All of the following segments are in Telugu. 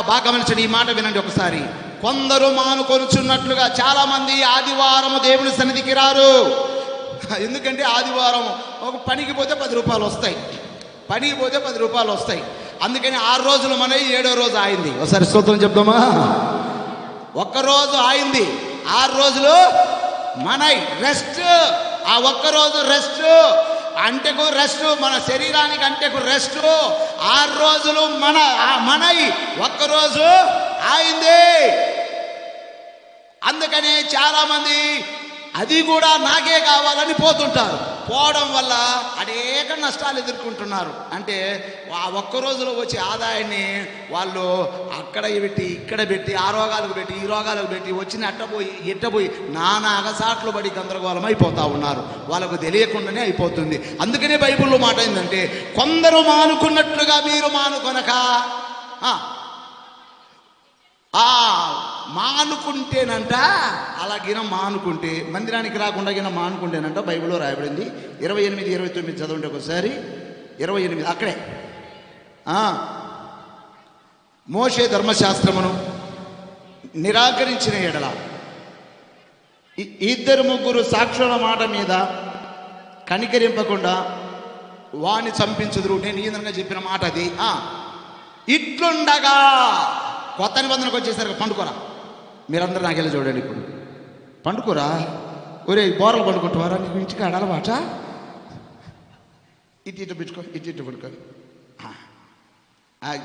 బాగా గమనించండి ఈ మాట వినండి ఒకసారి. కొందరు మానుకొనుచున్నట్లుగా చాలా మంది ఆదివారం దేవుని సన్నిధికి రారు. ఎందుకంటే ఆదివారం ఒక పనికి పోతే పది రూపాయలు వస్తాయి. పనికి పోతే పది రూపాయలు వస్తాయి. అందుకని ఆరు రోజులు మనవి ఏడో రోజు ఆయింది. ఒకసారి స్తోత్రం చెప్దామా? ఒక్కరోజు ఆయింది. ఆరు రోజులు మనై రెస్ట్ ఆ ఒక్క రోజు రెస్ట్ అంటెకు రెస్ట్ మన శరీరానికి అంటెకు రెస్ట్. ఆరు రోజులు మన ఆ మనై ఒక్కరోజు ఆయింది. అందుకని చాలామంది అది కూడా నాకే కావాలని పోతుంటారు. పోవడం వల్ల అనేక నష్టాలు ఎదుర్కొంటున్నారు. అంటే ఆ ఒక్క రోజులో వచ్చే ఆదాయాన్ని వాళ్ళు అక్కడ పెట్టి ఇక్కడ పెట్టి ఆ రోగాలకు పెట్టి ఈ రోగాలకు పెట్టి వచ్చిన అట్టపోయి ఎట్టపోయి నానా అగసాట్లు పడి గందరగోళం అయిపోతూ ఉన్నారు. వాళ్ళకు తెలియకుండానే అయిపోతుంది. అందుకనే బైబిల్లో మాట ఏంటంటే కొందరు మానుకున్నట్లుగా మీరు మానుకొనక ఆ మానుకుంటేనంట అలాగిన మానుకుంటే మందిరానికి రాకుండా గిన మానుకుంటేనంట బైబిల్లో రాయబడింది. ఇరవై ఎనిమిది ఇరవై తొమ్మిది చదవండి ఒకసారి. ఇరవై ఎనిమిది అక్కడే. మోషే ధర్మశాస్త్రమును నిరాకరించిన ఎడల ఇద్దరు ముగ్గురు సాక్షుల మాట మీద కనికరింపకుండా వాణ్ణి చంపించుదురు. నేను ఈ విధంగా చెప్పిన మాట అది. ఇట్లుండగా కొత్త నిబంధనకు వచ్చేసరికి పండుకోరా? మీరందరూ నాకు వెళ్ళి చూడండి ఇప్పుడు. పండుకోరా? ఒరే బోరలు పండుకుంటావారా నీకు ఇంటికి అడలవాట ఇటు ఇటు పెట్టుకో ఇటు ఇటు పడుకో.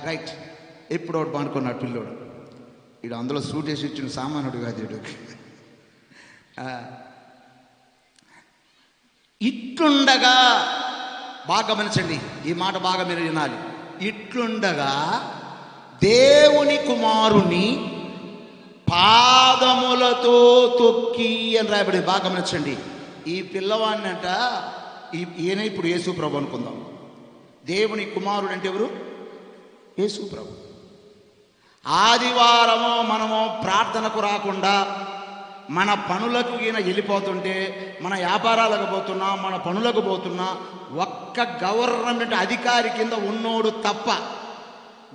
రైట్. ఎప్పుడు ఒకటి పండుకున్నాడు పిల్లోడు. ఇడు అందులో సూట్ వేసి ఇచ్చిన సామానుడు కాదు ఇడు ఇట్లుండగా బాగా గమనించండి ఈ మాట బాగా మీరు వినాలి. ఇట్లుండగా దేవుని కుమారుని పాదములతో తొక్కి అని రాయబడి బాగా గమనించండి ఈ పిల్లవాడిని అంట ఈ ఈయన ఇప్పుడు యేసు ప్రభు అనుకుందాం. దేవుని కుమారుడు అంటే ఎవరు? యేసు ప్రభు. ఆదివారము మనము ప్రార్థనకు రాకుండా మన పనులకు ఈయన వెళ్ళిపోతుంటే మన వ్యాపారాలకు పోతున్నా మన పనులకు పోతున్నా ఒక్క గవర్నమెంట్ అధికారి కింద ఉన్నోడు తప్ప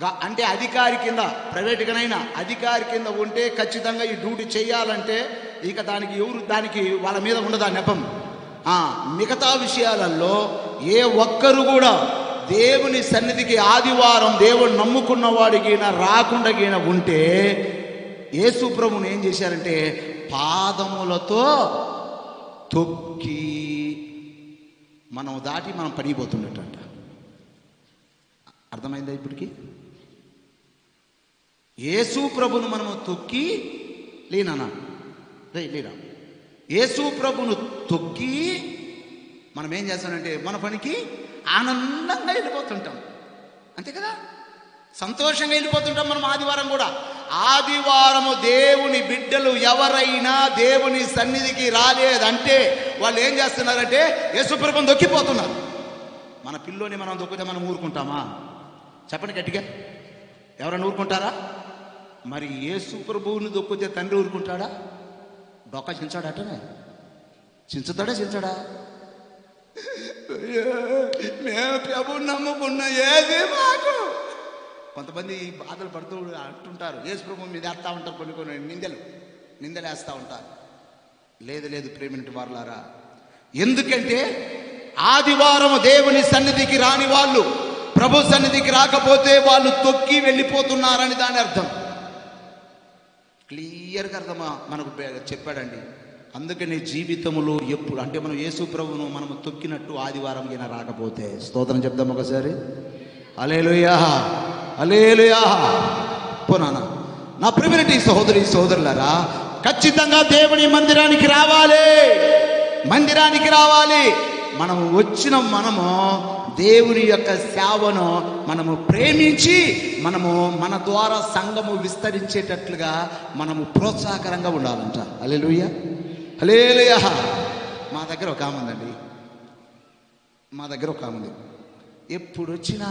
అంటే అధికారి కింద ప్రైవేట్గానైనా అధికారి కింద ఉంటే ఖచ్చితంగా ఈ డ్యూటీ చేయాలంటే ఇక దానికి ఎవరు దానికి వాళ్ళ మీద ఉండదా నెపం? మిగతా విషయాలలో ఏ ఒక్కరు కూడా దేవుని సన్నిధికి ఆదివారం దేవుడు నమ్ముకున్న వాడికైనా రాకుండా గీన ఉంటే యేసు ప్రభుని ఏం చేశారంటే పాదములతో తొక్కి మనం దాటి మనం పడిపోతుండేటంట. అర్థమైందా ఇప్పటికి? యేసు ప్రభును మనము తొక్కి లేనన్నా రే లేరా యేసు ప్రభును తొక్కి మనం ఏం చేస్తామంటే మన పనికి ఆనందంగా వెళ్ళిపోతుంటాం. అంతే కదా? సంతోషంగా వెళ్ళిపోతుంటాం మనం ఆదివారం కూడా. ఆదివారము దేవుని బిడ్డలు ఎవరైనా దేవుని సన్నిధికి రాలేదంటే వాళ్ళు ఏం చేస్తున్నారంటే యేసుప్రభుని దొక్కిపోతున్నారు మన పిల్లోని మనం దొక్కితే మనం ఊరుకుంటామా? చెప్పండి గట్టిగా. ఎవరైనా ఊరుకుంటారా? మరి యేసు ప్రభువుని దొక్కితే తండ్రి ఊరుకుంటాడా? డొక్క చించాడటనే చించుతాడా చించాడా? మేము ప్రభు నమ్ముకున్న ఏది మాకు? కొంతమంది బాధలు పడుతూ అంటుంటారు. యేసు ప్రభు మీద వేస్తూ ఉంటారు కొన్ని కొన్ని నిందలు. నిందలు వేస్తూ ఉంటారు. లేదు లేదు ప్రేమింటి వారులారా. ఎందుకంటే ఆదివారం దేవుని సన్నిధికి రాని వాళ్ళు ప్రభు సన్నిధికి రాకపోతే వాళ్ళు తొక్కి వెళ్ళిపోతున్నారని దాని అర్థం. క్లియర్గా అర్థమా మనకు చెప్పాడండి. అందుకని జీవితంలో ఎప్పుడు అంటే మనం యేసు ప్రభును మనం తొక్కినట్టు ఆదివారం ఈయన రాకపోతే స్తోత్రం చెప్దాం ఒకసారి. అలేలుయా అలేలుయా పోనానా నా ప్రిమినిటీ సహోదరి సహోదరులారా ఖచ్చితంగా దేవుని మందిరానికి రావాలి. మందిరానికి రావాలి. మనము వచ్చిన మనము దేవుని యొక్క సేవను మనము ప్రేమించి మనము మన ద్వారా సంఘము విస్తరించేటట్లుగా మనము ప్రోత్సాహకరంగా ఉండాలంట. అలెలుయ్య అలేలుయ మా దగ్గర ఒక ఆమె ఉందండి. మా దగ్గర ఒక ఆమె ఉంది. ఎప్పుడు వచ్చినా